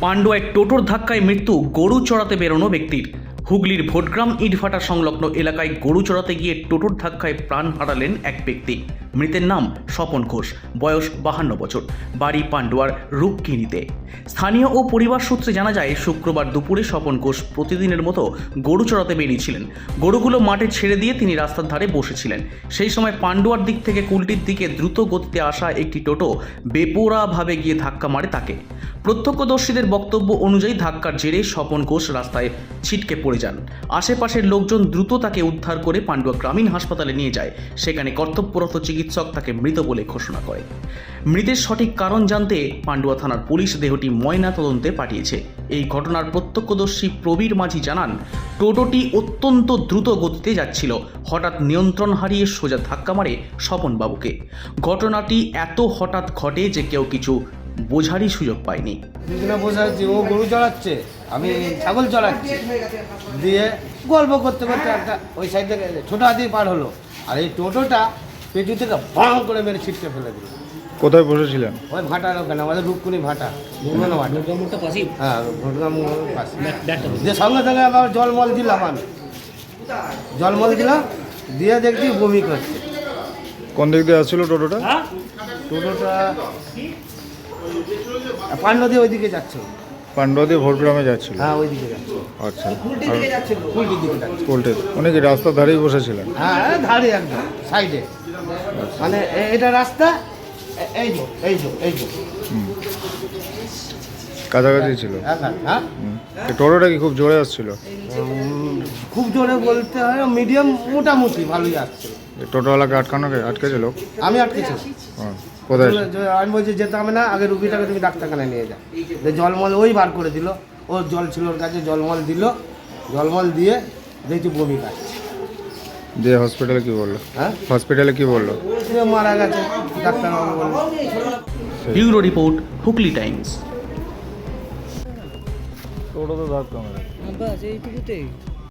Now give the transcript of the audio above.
পান্ডুয়ায় টোটোর ধাক্কায় মৃত্যু, গরু চড়াতে বেরোনো ব্যক্তির। হুগলির ভোটগ্রাম ইটভাটা সংলগ্ন এলাকায় গরু চড়াতে গিয়ে টোটোর ধাক্কায় প্রাণ হারালেন এক ব্যক্তি। মৃতের নাম স্বপন ঘোষ, বয়স বাহান্ন বছর। বাড়ি পান্ডুয়ার রূপকিনিতে স্থানীয় ও পরিবার সূত্রে জানা যায়, শুক্রবার দুপুরে স্বপন ঘোষ প্রতিদিনের মতো গরু চড়াতে বেরিয়েছিলেন গরুগুলো মাঠে ছেড়ে দিয়ে তিনি রাস্তার ধারে বসেছিলেন। সেই সময় পান্ডুয়ার দিক থেকে কুলটির দিকে দ্রুত গতিতে আসা একটি টোটো বেপোরাভাবে গিয়ে ধাক্কা মারে তাকে। প্রত্যক্ষদর্শীদের বক্তব্য অনুযায়ী ধাক্কার জেরে স্বপন ঘোষ রাস্তায় ছিটকে পড়ে যান। আশেপাশের লোকজন দ্রুত তাকে উদ্ধার করে পান্ডুয়া গ্রামীণ হাসপাতালে নিয়ে যায়। সেখানে কর্তব্যরত চিকিৎসক তাকে মৃত বলে ঘোষণা করে। মৃতের সঠিক কারণ জানতে পান্ডুয়া থানার পুলিশ দেহটি ময়না তদন্তে পাঠিয়েছে। এই ঘটনার প্রত্যক্ষদর্শী প্রবীর মাঝি জানান, টোটোটি অত্যন্ত দ্রুত গতিতে যাচ্ছিল। হঠাৎ নিয়ন্ত্রণ হারিয়ে সোজা ধাক্কা মারে স্বপনবাবুকে। ঘটনাটি এত হঠাৎ ঘটে যে কেউ কিছু বোঝারই সুযোগ পায়নি। ও গরু চড়াচ্ছে, আমি ছাগল চড়াচ্ছি। দিয়ে গল্প করতে করতে একটা ওই সাইড থেকে ছোটো পার হলো। আর এই টোটোটা পেটু থেকে ভাঙ করে মেরে ছিটকে ফেলে দিল। কোথায় বসেছিলেন? ওই ভাটার ওখানে আমাদের রূপকুনি ভাটা ঘুমানো ভাটা। হ্যাঁ ঘটনা পাশে। দিয়ে সঙ্গে সঙ্গে আবার জলমল দিলাম আমি। জলমল দিলাম দিয়ে দেখছি বমি করছে। কোন দিক দিয়ে আসছিল টোটোটা? টোটোটা পান্ড দিয়ে ওইদিকে যাচ্ছে। পান্ডুয়া দিয়ে ভোটগ্রামে যাচ্ছিল? হ্যাঁ ওইদিকে যাচ্ছে। আচ্ছা। দিকে যাচ্ছে। উল্টির দিকে যাচ্ছে। উল্টে। উনি কি রাস্তার ধারেই বসেছিলেন? হ্যাঁ ধারে একদম সাইডে। মানে এটা রাস্তা এই যে এই যে এই যে। কাছাকাছি ছিল। হ্যাঁ হ্যাঁ টোটোটা কি খুব জোরে আসছিল? খুব জোরে বলতে হয় মিডিয়াম মোটামুটি ভালোই আসছে। টোটোওয়ালাকে আটকানো কে- আটকেছিল আমি আটকেছি। হ্যাঁ। কোথায়? আমি বলছি যেতে হবে না আগে রুগীটাকে তুমি ডাক্তারখানায় নিয়ে যাও। যে জলমল ওই বার করে দিল। ওর জল ছিল ওর কাছে জলমল দিল। জলমল দিয়ে দেখছি বমি কাটছে দিয়ে হসপিটালে কি বলল? হ্যাঁ? হসপিটালে কি বলল? মারা গেছে ডাক্তারবাবু বলল ব্যুরো রিপোর্ট হুগলি টাইমস। টোটোতে ধাক্কা মারা বাস এইটুকুতেই।